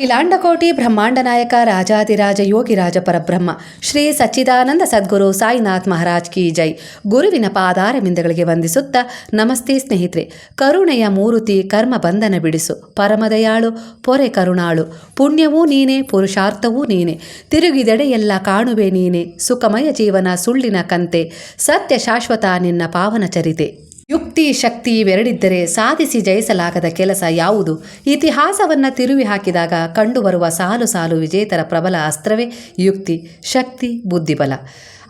ಇಲಾಂಡಕೋಟಿ ಬ್ರಹ್ಮಾಂಡ ನಾಯಕ ರಾಜಾದಿರಾಜ ಯೋಗಿರಾಜ ಪರಬ್ರಹ್ಮ, ಶ್ರೀ ಸಚ್ಚಿದಾನಂದ ಸದ್ಗುರು ಸಾಯಿನಾಥ್ ಮಹಾರಾಜ್ ಕಿ ಜೈ. ಗುರುವಿನ ಪಾದಾರವಿಂದಗಳಿಗೆ ವಂದಿಸುತ್ತಾ ನಮಸ್ತೆ ಸ್ನೇಹಿತರೆ. ಕರುಣೆಯ ಮೂರುತಿ ಕರ್ಮ ಬಂಧನ ಬಿಡಿಸು. ಪರಮದಯಾಳು, ಪೊರೆ ಕರುಣಾಳು. ಪುಣ್ಯವೂ ನೀನೆ, ಪುರುಷಾರ್ಥವೂ ನೀನೆ. ತಿರುಗಿದೆಡೆಯೆಲ್ಲ ಕಾಣುವೆ ನೀನೆ. ಸುಖಮಯ ಜೀವನ ಸುಳ್ಳಿನ ಕಂತೆ. ಸತ್ಯ ಶಾಶ್ವತ ನಿನ್ನ ಪಾವನ ಚರಿತೆ. ಯುಕ್ತಿ, ಶಕ್ತಿ ಇವೆರಡಿದ್ದರೆ ಸಾಧಿಸಿ ಜಯಿಸಲಾಗದ ಕೆಲಸ ಯಾವುದು? ಇತಿಹಾಸವನ್ನು ತಿರುವಿ ಹಾಕಿದಾಗ ಕಂಡುಬರುವ ಸಾಲು ಸಾಲು ವಿಜೇತರ ಪ್ರಬಲ ಅಸ್ತ್ರವೇ ಯುಕ್ತಿ, ಶಕ್ತಿ, ಬುದ್ಧಿಬಲ.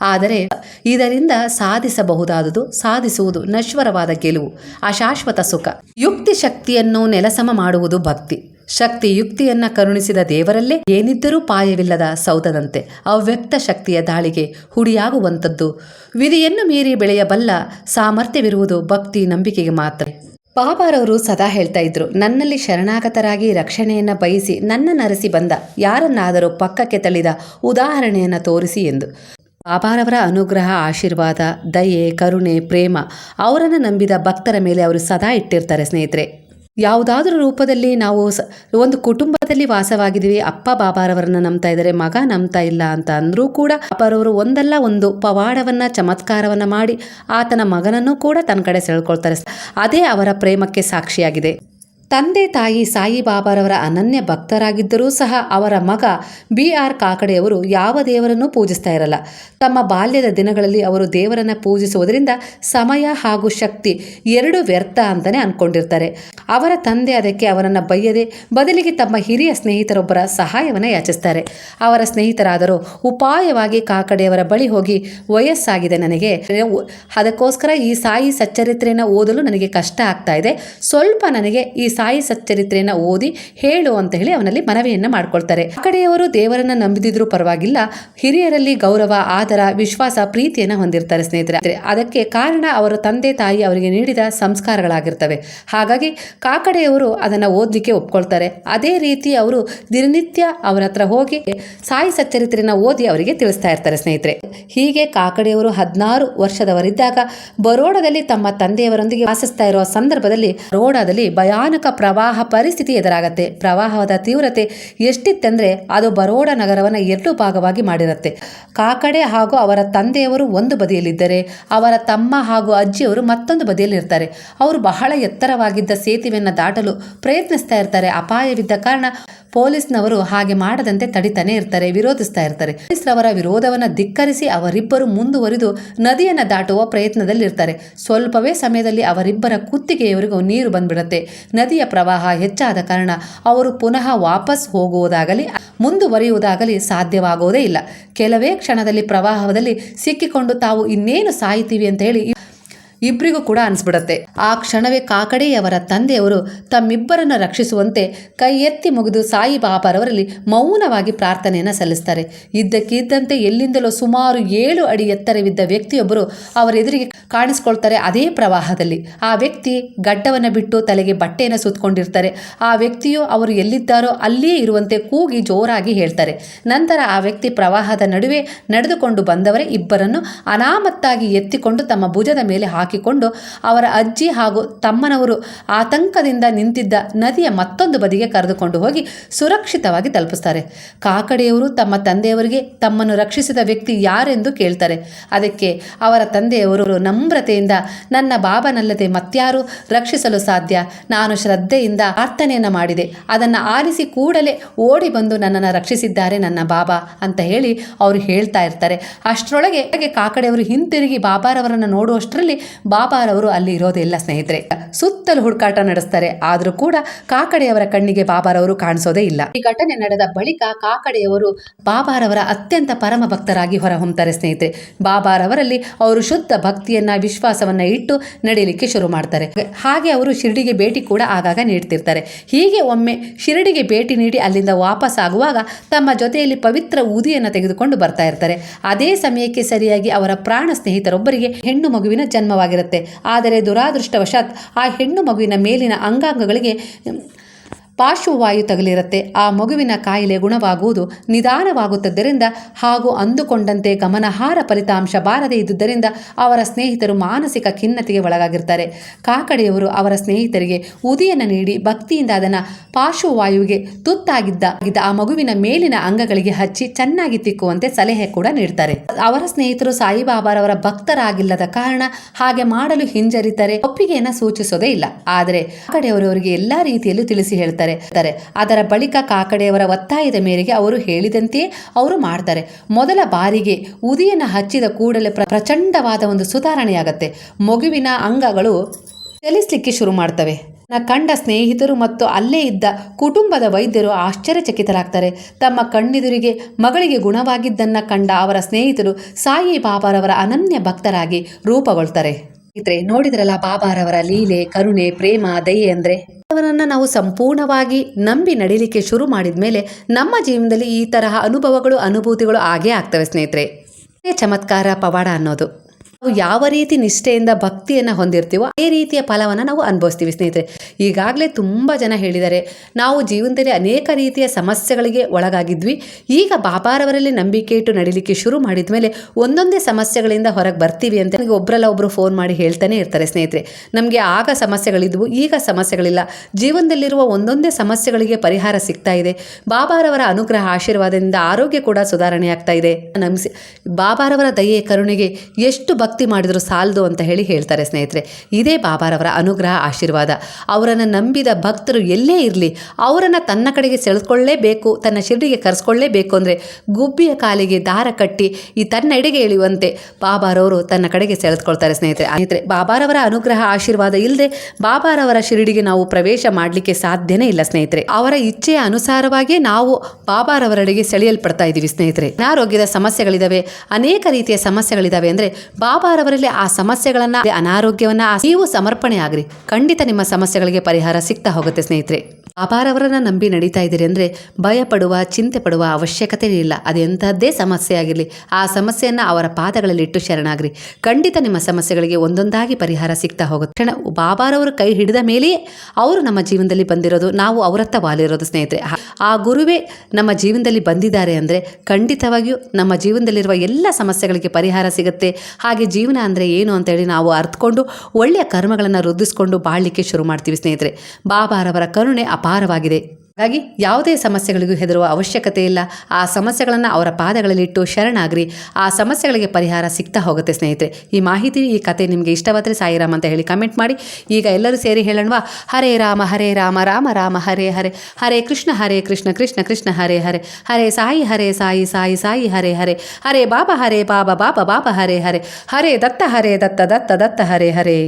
ಆದರೆ ಇದರಿಂದ ಸಾಧಿಸಬಹುದಾದುದು, ಸಾಧಿಸುವುದು ನಶ್ವರವಾದ ಗೆಲುವು, ಅಶಾಶ್ವತ ಸುಖ. ಯುಕ್ತಿ, ಶಕ್ತಿಯನ್ನು ನೆಲಸಮ ಮಾಡುವುದು ಭಕ್ತಿ. ಶಕ್ತಿ ಯುಕ್ತಿಯನ್ನ ಕರುಣಿಸಿದ ದೇವರಲ್ಲೇ ಏನಿದ್ದರೂ ಪಾಯವಿಲ್ಲದ ಸೌಧದಂತೆ ಅವ್ಯಕ್ತ ಶಕ್ತಿಯ ದಾಳಿಗೆ ಹುಡಿಯಾಗುವಂಥದ್ದು. ವಿಧಿಯನ್ನು ಮೀರಿ ಬೆಳೆಯಬಲ್ಲ ಸಾಮರ್ಥ್ಯವಿರುವುದು ಭಕ್ತಿ ನಂಬಿಕೆಗೆ ಮಾತ್ರ. ಪಾಪಾರವರು ಸದಾ ಹೇಳ್ತಾ ಇದ್ರು, ನನ್ನಲ್ಲಿ ಶರಣಾಗತರಾಗಿ ರಕ್ಷಣೆಯನ್ನ ಬಯಸಿ ನನ್ನ ನರಸಿ ಬಂದ, ಯಾರನ್ನಾದರೂ ಪಕ್ಕಕ್ಕೆ ತಳ್ಳಿದ ಉದಾಹರಣೆಯನ್ನು ತೋರಿಸಿ ಎಂದು. ಪಾಪಾರವರ ಅನುಗ್ರಹ, ಆಶೀರ್ವಾದ, ದಯೆ, ಕರುಣೆ, ಪ್ರೇಮ ಅವರನ್ನು ನಂಬಿದ ಭಕ್ತರ ಮೇಲೆ ಅವರು ಸದಾ ಇಟ್ಟಿರ್ತಾರೆ ಸ್ನೇಹಿತರೆ. ಯಾವುದಾದ್ರೂ ರೂಪದಲ್ಲಿ ನಾವು ಒಂದು ಕುಟುಂಬದಲ್ಲಿ ವಾಸವಾಗಿದ್ದೀವಿ, ಅಪ್ಪ ಬಾಬಾರವರನ್ನ ನಂಬ್ತಾ ಇದ್ದಾರೆ, ಮಗ ನಂಬ್ತಾ ಇಲ್ಲ ಅಂತ ಅಂದರೂ ಕೂಡ ಅಪ್ಪರವರು ಒಂದಲ್ಲ, ಒಂದು ಪವಾಡವನ್ನ, ಚಮತ್ಕಾರವನ್ನ ಮಾಡಿ ಆತನ ಮಗನನ್ನು ಕೂಡ ತನ್ನ ಕಡೆ ಸೆಳ್ಕೊಳ್ತಾರೆ. ಅದೇ ಅವರ ಪ್ರೇಮಕ್ಕೆ ಸಾಕ್ಷಿಯಾಗಿದೆ. ತಂದೆ ತಾಯಿ ಸಾಯಿಬಾಬಾರವರ ಅನನ್ಯ ಭಕ್ತರಾಗಿದ್ದರೂ ಸಹ ಅವರ ಮಗ ಬಿ ಆರ್ ಕಾಕಡೆಯವರು ಯಾವ ದೇವರನ್ನೂ ಪೂಜಿಸ್ತಾ ಇರಲ್ಲ. ತಮ್ಮ ಬಾಲ್ಯದ ದಿನಗಳಲ್ಲಿ ಅವರು ದೇವರನ್ನ ಪೂಜಿಸುವುದರಿಂದ ಸಮಯ ಹಾಗೂ ಶಕ್ತಿ ಎರಡು ವ್ಯರ್ಥ ಅಂತಲೇ ಅಂದ್ಕೊಂಡಿರ್ತಾರೆ ಅವರ ತಂದೆ ಅದಕ್ಕೆ ಅವರನ್ನು ಬೈಯದೆ ಬದಲಿಗೆ ತಮ್ಮ ಹಿರಿಯ ಸ್ನೇಹಿತರೊಬ್ಬರ ಸಹಾಯವನ್ನು ಯಾಚಿಸ್ತಾರೆ. ಅವರ ಸ್ನೇಹಿತರಾದರೂ ಉಪಾಯವಾಗಿ ಕಾಕಡೆಯವರ ಬಳಿ ಹೋಗಿ ವಯಸ್ಸಾಗಿದೆ ನನಗೆ. ಅದಕ್ಕೋಸ್ಕರ ಈ ಸಾಯಿ ಸಚ್ಚರಿತ್ರೆಯನ್ನು ಓದಲು ನನಗೆ ಕಷ್ಟ ಆಗ್ತಾ ಇದೆ. ಸ್ವಲ್ಪ ನನಗೆ ಈ ಸಾಯಿ ಸಚ್ಚರಿತ್ರೆಯನ್ನು ಓದಿ ಹೇಳು ಅಂತ ಹೇಳಿ ಅವನಲ್ಲಿ ಮನವಿಯನ್ನು ಮಾಡ್ಕೊಳ್ತಾರೆ. ಆ ಕಡೆಯವರು ದೇವರನ್ನ ನಂಬಿದಿದ್ರು ಪರವಾಗಿಲ್ಲ, ಹಿರಿಯರಲ್ಲಿ ಗೌರವ, ಆದರ, ವಿಶ್ವಾಸ, ಪ್ರೀತಿಯನ್ನು ಹೊಂದಿರ್ತಾರೆ ಸ್ನೇಹಿತರೆ. ಅದಕ್ಕೆ ಕಾರಣ ಅವರ ತಂದೆ ತಾಯಿ ಅವರಿಗೆ ನೀಡಿದ ಸಂಸ್ಕಾರಗಳಾಗಿರ್ತವೆ. ಹಾಗಾಗಿ ಕಾಕಡೆಯವರು ಅದನ್ನು ಓದಲಿಕ್ಕೆ ಒಪ್ಕೊಳ್ತಾರೆ. ಅದೇ ರೀತಿ ಅವರು ದಿನನಿತ್ಯ ಅವರ ಹತ್ರ ಹೋಗಿ ಸಾಯಿ ಸಚ್ಚರಿತ್ರೆಯನ್ನು ಓದಿ ಅವರಿಗೆ ತಿಳಿಸ್ತಾ ಇರ್ತಾರೆ ಸ್ನೇಹಿತರೆ. ಹೀಗೆ ಕಾಕಡೆಯವರು ಹದಿನಾರು ವರ್ಷದವರಿದ್ದಾಗ ಬರೋಡದಲ್ಲಿ ತಮ್ಮ ತಂದೆಯವರೊಂದಿಗೆ ವಾಸಿಸ್ತಾ ಇರುವ ಸಂದರ್ಭದಲ್ಲಿ ಬರೋಡಾದಲ್ಲಿ ಭಯಾನಕ ಪ್ರವಾಹ ಪರಿಸ್ಥಿತಿ ಎದುರಾಗತ್ತೆ. ಪ್ರವಾಹದ ತೀವ್ರತೆ ಎಷ್ಟಿತ್ತಂದ್ರೆ ಅದು ಬರೋಡ ನಗರವನ್ನು ಎರಡು ಭಾಗವಾಗಿ ಮಾಡಿರುತ್ತೆ. ಕಾಕಡೆ ಹಾಗೂ ಅವರ ತಂದೆಯವರು ಒಂದು ಬದಿಯಲ್ಲಿದ್ದರೆ, ಅವರ ತಮ್ಮ ಹಾಗೂ ಅಜ್ಜಿಯವರು ಮತ್ತೊಂದು ಬದಿಯಲ್ಲಿ ಇರ್ತಾರೆ ಅವರು ಬಹಳ ಎತ್ತರವಾಗಿದ್ದ ಸೇತುವೆಯನ್ನು ದಾಟಲು ಪ್ರಯತ್ನಿಸ್ತಾ ಇರ್ತಾರೆ. ಅಪಾಯವಿದ್ದ ಕಾರಣ ಪೊಲೀಸ್ನವರು ಹಾಗೆ ಮಾಡದಂತೆ ತಡಿತಾನೆ ಇರ್ತಾರೆ, ವಿರೋಧಿಸ್ತಾ ಇರ್ತಾರೆ. ಪೊಲೀಸ್ರವರ ವಿರೋಧವನ್ನು ಧಿಕ್ಕರಿಸಿ ಅವರಿಬ್ಬರು ಮುಂದುವರಿದು ನದಿಯನ್ನು ದಾಟುವ ಪ್ರಯತ್ನದಲ್ಲಿ ಇರ್ತಾರೆ ಸ್ವಲ್ಪವೇ ಸಮಯದಲ್ಲಿ ಅವರಿಬ್ಬರ ಕುತ್ತಿಗೆಯವರಿಗೂ ನೀರು ಬಂದ್ಬಿಡುತ್ತೆ. ನದಿಯ ಪ್ರವಾಹ ಹೆಚ್ಚಾದ ಕಾರಣ ಅವರು ಪುನಃ ವಾಪಸ್ ಹೋಗುವುದಾಗಲಿ, ಮುಂದುವರಿಯುವುದಾಗಲಿ ಸಾಧ್ಯವಾಗುವುದೇ ಇಲ್ಲ. ಕೆಲವೇ ಕ್ಷಣದಲ್ಲಿ ಪ್ರವಾಹದಲ್ಲಿ ಸಿಕ್ಕಿಕೊಂಡು ತಾವು ಇನ್ನೇನು ಸಾಯ್ತೀವಿ ಅಂತ ಹೇಳಿ ಇಬ್ಬರಿಗೂ ಕೂಡ ಅನಿಸ್ಬಿಡತ್ತೆ. ಆ ಕ್ಷಣವೇ ಕಾಕಡೆಯವರ ತಂದೆಯವರು ತಮ್ಮಿಬ್ಬರನ್ನು ರಕ್ಷಿಸುವಂತೆ ಕೈ ಎತ್ತಿ ಮುಗಿದು ಸಾಯಿ ಬಾಬಾರವರಲ್ಲಿ ಮೌನವಾಗಿ ಪ್ರಾರ್ಥನೆಯನ್ನು ಸಲ್ಲಿಸ್ತಾರೆ. ಇದ್ದಕ್ಕಿದ್ದಂತೆ ಎಲ್ಲಿಂದಲೋ ಸುಮಾರು ಏಳು ಅಡಿ ಎತ್ತರವಿದ್ದ ವ್ಯಕ್ತಿಯೊಬ್ಬರು ಅವರ ಎದುರಿಗೆ ಕಾಣಿಸ್ಕೊಳ್ತಾರೆ ಅದೇ ಪ್ರವಾಹದಲ್ಲಿ. ಆ ವ್ಯಕ್ತಿ ಗಡ್ಡವನ್ನು ಬಿಟ್ಟು ತಲೆಗೆ ಬಟ್ಟೆಯನ್ನು ಸುತ್ತಕೊಂಡಿರ್ತಾರೆ ಆ ವ್ಯಕ್ತಿಯು ಅವರು ಎಲ್ಲಿದ್ದಾರೋ ಅಲ್ಲಿಯೇ ಇರುವಂತೆ ಕೂಗಿ ಜೋರಾಗಿ ಹೇಳ್ತಾರೆ. ನಂತರ ಆ ವ್ಯಕ್ತಿ ಪ್ರವಾಹದ ನಡುವೆ ನಡೆದುಕೊಂಡು ಬಂದವರೇ ಇಬ್ಬರನ್ನು ಅನಾಮತ್ತಾಗಿ ಎತ್ತಿಕೊಂಡು ತಮ್ಮ ಭುಜದ ಮೇಲೆ ಹಾಕಿಕೊಂಡು ಅವರ ಅಜ್ಜಿ ಹಾಗೂ ತಮ್ಮನವರು ಆತಂಕದಿಂದ ನಿಂತಿದ್ದ ನದಿಯ ಮತ್ತೊಂದು ಬದಿಗೆ ಕರೆದುಕೊಂಡು ಹೋಗಿ ಸುರಕ್ಷಿತವಾಗಿ ತಲುಪಿಸ್ತಾರೆ. ಕಾಕಡೆಯವರು ತಮ್ಮ ತಂದೆಯವರಿಗೆ ತಮ್ಮನ್ನು ರಕ್ಷಿಸಿದ ವ್ಯಕ್ತಿ ಯಾರೆಂದು ಕೇಳ್ತಾರೆ. ಅದಕ್ಕೆ ಅವರ ತಂದೆಯವರು ನಮ್ರತೆಯಿಂದ, ನನ್ನ ಬಾಬನಲ್ಲದೆ ಮತ್ಯಾರು ರಕ್ಷಿಸಲು ಸಾಧ್ಯ. ನಾನು ಶ್ರದ್ಧೆಯಿಂದ ಪ್ರಾರ್ಥನೆಯನ್ನು ಮಾಡಿದೆ. ಅದನ್ನು ಆಲಿಸಿ ಕೂಡಲೇ ಓಡಿ ಬಂದು ನನ್ನನ್ನು ರಕ್ಷಿಸಿದ್ದಾರೆ ನನ್ನ ಬಾಬಾ ಅಂತ ಹೇಳಿ ಅವರು ಹೇಳ್ತಾ ಇರ್ತಾರೆ. ಅಷ್ಟರೊಳಗೆ ಕಾಕಡೆಯವರು ಹಿಂತಿರುಗಿ ಬಾಬಾರವರನ್ನು ನೋಡುವಷ್ಟರಲ್ಲಿ ಬಾಬಾರವರು ಅಲ್ಲಿ ಇರೋದಿಲ್ಲ ಸ್ನೇಹಿತರೆ. ಸುತ್ತಲೂ ಹುಡುಕಾಟ ನಡೆಸ್ತಾರೆ. ಆದರೂ ಕೂಡ ಕಾಕಡೆಯವರ ಕಣ್ಣಿಗೆ ಬಾಬಾರವರು ಕಾಣಿಸೋದೇ ಇಲ್ಲ. ಈ ಘಟನೆ ನಡೆದ ಬಳಿಕ ಕಾಕಡೆಯವರು ಬಾಬಾರವರ ಅತ್ಯಂತ ಪರಮ ಭಕ್ತರಾಗಿ ಹೊರಹೊಮ್ತಾರೆ ಸ್ನೇಹಿತರೆ. ಬಾಬಾರವರಲ್ಲಿ ಅವರು ಶುದ್ಧ ಭಕ್ತಿಯನ್ನ, ವಿಶ್ವಾಸವನ್ನ ಇಟ್ಟು ನಡೆಯಲಿಕ್ಕೆ ಶುರು ಮಾಡ್ತಾರೆ. ಹಾಗೆ ಅವರು ಶಿರಡಿಗೆ ಭೇಟಿ ಕೂಡ ಆಗಾಗ ನೀಡ್ತಿರ್ತಾರೆ. ಹೀಗೆ ಒಮ್ಮೆ ಶಿರಡಿಗೆ ಭೇಟಿ ನೀಡಿ ಅಲ್ಲಿಂದ ವಾಪಸ್ ಆಗುವಾಗ ತಮ್ಮ ಜೊತೆಯಲ್ಲಿ ಪವಿತ್ರ ಊದಿಯನ್ನು ತೆಗೆದುಕೊಂಡು ಬರ್ತಾ ಇರ್ತಾರೆ. ಅದೇ ಸಮಯಕ್ಕೆ ಸರಿಯಾಗಿ ಅವರ ಪ್ರಾಣ ಸ್ನೇಹಿತರೊಬ್ಬರಿಗೆ ಹೆಣ್ಣು ಮಗುವಿನ ಜನ್ಮವಾಗಿರುತ್ತೆ ಆದರೆ ದುರಾದೃಷ್ಟವಶಾತ್ ಆ ಹೆಣ್ಣು ಮಗುವಿನ ಮೇಲಿನ ಅಂಗಾಂಗಗಳಿಗೆ ಪಾರ್ಶ್ವವಾಯು ತಗಲಿರುತ್ತೆ. ಆ ಮಗುವಿನ ಕಾಯಿಲೆ ಗುಣವಾಗುವುದು ನಿಧಾನವಾಗುತ್ತಿದ್ದರಿಂದ ಹಾಗೂ ಅಂದುಕೊಂಡಂತೆ ಗಮನಾರ್ಹ ಫಲಿತಾಂಶ ಬಾರದೇ ಇದ್ದುದರಿಂದ ಅವರ ಸ್ನೇಹಿತರು ಮಾನಸಿಕ ಖಿನ್ನತೆಗೆ ಒಳಗಾಗಿರ್ತಾರೆ. ಕಾಕಡೆಯವರು ಅವರ ಸ್ನೇಹಿತರಿಗೆ ಉದಿಯನ್ನು ನೀಡಿ ಭಕ್ತಿಯಿಂದ ಅದನ್ನು ಪಾರ್ಶ್ವವಾಯುವಿಗೆ ತುತ್ತಾಗಿದ್ದ ಆ ಮಗುವಿನ ಮೇಲಿನ ಅಂಗಗಳಿಗೆ ಹಚ್ಚಿ ಚೆನ್ನಾಗಿ ತಿಕ್ಕುವಂತೆ ಸಲಹೆ ಕೂಡ ನೀಡ್ತಾರೆ. ಅವರ ಸ್ನೇಹಿತರು ಸಾಯಿಬಾಬಾರವರ ಭಕ್ತರಾಗಿಲ್ಲದ ಕಾರಣ ಹಾಗೆ ಮಾಡಲು ಹಿಂಜರಿತರೆ. ಒಪ್ಪಿಗೆಯನ್ನು ಸೂಚಿಸೋದೇ ಇಲ್ಲ. ಆದರೆ ಕಾಕಡೆಯವರು ಅವರಿಗೆ ಎಲ್ಲಾ ರೀತಿಯಲ್ಲೂ ತಿಳಿಸಿ ಹೇಳ್ತಾರೆ. ತಾರೆ. ಅದರ ಬಳಿಕ ಕಾಕಡೆಯವರ ಒತ್ತಾಯದ ಮೇರೆಗೆ ಅವರು ಹೇಳಿದಂತೆಯೇ ಅವರು ಮಾಡ್ತಾರೆ. ಮೊದಲ ಬಾರಿಗೆ ಉದಿಯನ್ನು ಹಚ್ಚಿದ ಕೂಡಲೇ ಪ್ರ- ಪ್ರಚಂಡವಾದ ಒಂದು ಸುಧಾರಣೆಯಾಗತ್ತೆ. ಮಗುವಿನ ಅಂಗಗಳು ಚಲಿಸಲಿಕ್ಕೆ ಶುರು ಮಾಡ್ತವೆ. ನ ಕಂಡ ಸ್ನೇಹಿತರು ಮತ್ತು ಅಲ್ಲೇ ಇದ್ದ ಕುಟುಂಬದ ವೈದ್ಯರು ಆಶ್ಚರ್ಯಚಕಿತರಾಗ್ತಾರೆ. ತಮ್ಮ ಕಣ್ಣೆದುರಿಗೆ ಮಗಳಿಗೆ ಗುಣವಾಗಿದ್ದನ್ನ ಕಂಡ ಅವರ ಸ್ನೇಹಿತರು ಸಾಯಿ ಬಾಬಾರವರ ಅನನ್ಯ ಭಕ್ತರಾಗಿ ರೂಪಗೊಳ್ತಾರೆ. ಸ್ನೇಹಿತರೆ, ನೋಡಿದ್ರಲ್ಲ ಬಾಬಾರವರ ಲೀಲೆ, ಕರುಣೆ, ಪ್ರೇಮ, ದಯೆ ಅಂದ್ರೆ? ಅವರನ್ನ ನಾವು ಸಂಪೂರ್ಣವಾಗಿ ನಂಬಿ ನಡೀಲಿಕ್ಕೆ ಶುರು ಮಾಡಿದ ಮೇಲೆ ನಮ್ಮ ಜೀವನದಲ್ಲಿ ಈ ತರಹ ಅನುಭವಗಳು, ಅನುಭೂತಿಗಳು ಆಗೇ ಆಗ್ತವೆ ಸ್ನೇಹಿತರೆ. ಚಮತ್ಕಾರ ಪವಾಡ ಅನ್ನೋದು. ನಾವು ಯಾವ ರೀತಿ ನಿಷ್ಠೆಯಿಂದ ಭಕ್ತಿಯನ್ನು ಹೊಂದಿರ್ತೀವೋ ಅದೇ ರೀತಿಯ ಫಲವನ್ನು ನಾವು ಅನುಭವಿಸ್ತೀವಿ ಸ್ನೇಹಿತರೆ. ಈಗಾಗಲೇ ತುಂಬ ಜನ ಹೇಳಿದ್ದಾರೆ, ನಾವು ಜೀವನದಲ್ಲಿ ಅನೇಕ ರೀತಿಯ ಸಮಸ್ಯೆಗಳಿಗೆ ಒಳಗಾಗಿದ್ವಿ. ಈಗ ಬಾಬಾರವರಲ್ಲಿ ನಂಬಿಕೆ ಇಟ್ಟು ನಡೀಲಿಕ್ಕೆ ಶುರು ಮಾಡಿದ ಮೇಲೆ ಒಂದೊಂದೇ ಸಮಸ್ಯೆಗಳಿಂದ ಹೊರಗೆ ಬರ್ತೀವಿ ಅಂತ ನನಗೆ ಒಬ್ಬರಲ್ಲ ಒಬ್ಬರು ಫೋನ್ ಮಾಡಿ ಹೇಳ್ತಾನೆ ಇರ್ತಾರೆ ಸ್ನೇಹಿತರೆ. ನಮಗೆ ಆಗ ಸಮಸ್ಯೆಗಳಿದ್ವು, ಈಗ ಸಮಸ್ಯೆಗಳಿಲ್ಲ. ಜೀವನದಲ್ಲಿರುವ ಒಂದೊಂದೇ ಸಮಸ್ಯೆಗಳಿಗೆ ಪರಿಹಾರ ಸಿಗ್ತಾ ಇದೆ. ಬಾಬಾರವರ ಅನುಗ್ರಹ ಆಶೀರ್ವಾದದಿಂದ ಆರೋಗ್ಯ ಕೂಡ ಸುಧಾರಣೆ ಆಗ್ತಾ ಇದೆ. ನಮಿಸಿ ಬಾಬಾರವರ ದಯೆ, ಕರುಣೆಗೆ ಎಷ್ಟು ಭಕ್ತಿ ಮಾಡಿದರೂ ಸಾಲದು ಅಂತ ಹೇಳಿ ಹೇಳ್ತಾರೆ ಸ್ನೇಹಿತರೆ. ಇದೇ ಬಾಬಾರವರ ಅನುಗ್ರಹ, ಆಶೀರ್ವಾದ. ಅವರನ್ನು ನಂಬಿದ ಭಕ್ತರು ಎಲ್ಲೇ ಇರಲಿ, ಅವರನ್ನು ತನ್ನ ಕಡೆಗೆ ಸೆಳೆದುಕೊಳ್ಳೇಬೇಕು, ತನ್ನ ಶಿರಡಿಗೆ ಕರೆಸ್ಕೊಳ್ಳೇಬೇಕು ಅಂದರೆ ಗುಬ್ಬಿಯ ಕಾಲಿಗೆ ದಾರ ಕಟ್ಟಿ ಈ ತನ್ನ ಎಡೆಗೆ ಇಳಿಯುವಂತೆ ಬಾಬಾರವರು ತನ್ನ ಕಡೆಗೆ ಸೆಳೆದುಕೊಳ್ತಾರೆ ಸ್ನೇಹಿತರೆ. ಸ್ನೇಹಿತರೆ, ಬಾಬಾರವರ ಅನುಗ್ರಹ, ಆಶೀರ್ವಾದ ಇಲ್ಲದೆ ಬಾಬಾರವರ ಶಿರಡಿಗೆ ನಾವು ಪ್ರವೇಶ ಮಾಡಲಿಕ್ಕೆ ಸಾಧ್ಯನೇ ಇಲ್ಲ ಸ್ನೇಹಿತರೆ. ಅವರ ಇಚ್ಛೆಯ ಅನುಸಾರವಾಗಿಯೇ ನಾವು ಬಾಬಾರವರಡೆಗೆ ಸೆಳೆಯಲ್ಪಡ್ತಾ ಇದ್ದೀವಿ ಸ್ನೇಹಿತರೆ. ಅನಾರೋಗ್ಯದ ಸಮಸ್ಯೆಗಳಿದಾವೆ, ಅನೇಕ ರೀತಿಯ ಸಮಸ್ಯೆಗಳಿದಾವೆ ಅಂದರೆ ಬಾಬಾರವರಲ್ಲಿ ಆ ಸಮಸ್ಯೆಗಳನ್ನ ಅನಾರೋಗ್ಯವನ್ನ ನೀವು ಸಮರ್ಪಣೆ ಆಗ್ರಿ ಖಂಡಿತ ನಿಮ್ಮ ಸಮಸ್ಯೆಗಳಿಗೆ ಪರಿಹಾರ ಸಿಗ್ತಾ ಹೋಗುತ್ತೆ ಸ್ನೇಹಿತರೆ. ಬಾಬಾರವರನ್ನ ನಂಬಿ ನಡೀತಾ ಇದ್ದೀರಿ ಅಂದರೆ ಭಯ ಪಡುವ ಚಿಂತೆ ಪಡುವ ಅವಶ್ಯಕತೆ ಇಲ್ಲ. ಅದೆಂಥದ್ದೇ ಸಮಸ್ಯೆ ಆಗಿರಲಿ, ಆ ಸಮಸ್ಯೆಯನ್ನ ಅವರ ಪಾದಗಳಲ್ಲಿ ಇಟ್ಟು ಶರಣಾಗ್ರಿ. ಖಂಡಿತ ನಿಮ್ಮ ಸಮಸ್ಯೆಗಳಿಗೆ ಒಂದೊಂದಾಗಿ ಪರಿಹಾರ ಸಿಗ್ತಾ ಹೋಗುತ್ತೆ. ಕ್ಷಣ, ಬಾಬಾರವರು ಕೈ ಹಿಡಿದ ಮೇಲೆಯೇ ಅವರು ನಮ್ಮ ಜೀವನದಲ್ಲಿ ಬಂದಿರೋದು, ನಾವು ಅವರತ್ತ ವಾಲಿರೋದು ಸ್ನೇಹಿತರೆ. ಆ ಗುರುವೇ ನಮ್ಮ ಜೀವನದಲ್ಲಿ ಬಂದಿದ್ದಾರೆ ಅಂದರೆ ಖಂಡಿತವಾಗಿಯೂ ನಮ್ಮ ಜೀವನದಲ್ಲಿರುವ ಎಲ್ಲ ಸಮಸ್ಯೆಗಳಿಗೆ ಪರಿಹಾರ ಸಿಗುತ್ತೆ. ಹಾಗೆ ಜೀವನ ಅಂದರೆ ಏನು ಅಂತೇಳಿ ನಾವು ಅರ್ಥಕೊಂಡು ಒಳ್ಳೆಯ ಕರ್ಮಗಳನ್ನು ವೃದ್ಧಿಸ್ಕೊಂಡು ಬಾಳಲಿಕ್ಕೆ ಶುರು ಮಾಡ್ತೀವಿ ಸ್ನೇಹಿತರೆ. ಬಾಬಾರವರ ಕರುಣೆ ಅಪಾರವಾಗಿದೆ. ಹಾಗಾಗಿ ಯಾವುದೇ ಸಮಸ್ಯೆಗಳಿಗೂ ಹೆದರುವ ಅವಶ್ಯಕತೆ ಇಲ್ಲ. ಆ ಸಮಸ್ಯೆಗಳನ್ನು ಅವರ ಪಾದಗಳಲ್ಲಿಟ್ಟು ಶರಣಾಗ್ರಿ. ಆ ಸಮಸ್ಯೆಗಳಿಗೆ ಪರಿಹಾರ ಸಿಗ್ತಾ ಹೋಗುತ್ತೆ ಸ್ನೇಹಿತರೆ. ಈ ಮಾಹಿತಿ, ಈ ಕತೆ ನಿಮಗೆ ಇಷ್ಟವಾದರೆ ಸಾಯಿರಾಮ್ ಅಂತ ಹೇಳಿ ಕಮೆಂಟ್ ಮಾಡಿ. ಈಗ ಎಲ್ಲರೂ ಸೇರಿ ಹೇಳೋಣವಾ? ಹರೇ ರಾಮ ಹರೇ ರಾಮ ರಾಮ ರಾಮ, ಹರೇ ಹರೇ. ಹರೇ ಕೃಷ್ಣ ಹರೇ ಕೃಷ್ಣ ಕೃಷ್ಣ ಕೃಷ್ಣ, ಹರೇ ಹರೇ. ಹರೇ ಸಾಯಿ ಹರೇ ಸಾಯಿ ಸಾಯಿ ಸಾಯಿ, ಹರೇ ಹರೇ. ಹರೇ ಬಾಬಾ ಹರೇ ಬಾಬಾ ಬಾಬಾ ಬಾಬಾ, ಹರೇ ಹರೇ. ಹರೇ ದತ್ತ ಹರೇ ದತ್ತ ದತ್ತ ದತ್ತ, ಹರೇ ಹರೇ.